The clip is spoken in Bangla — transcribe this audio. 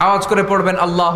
আওয়াজ করে পড়বেন আল্লাহ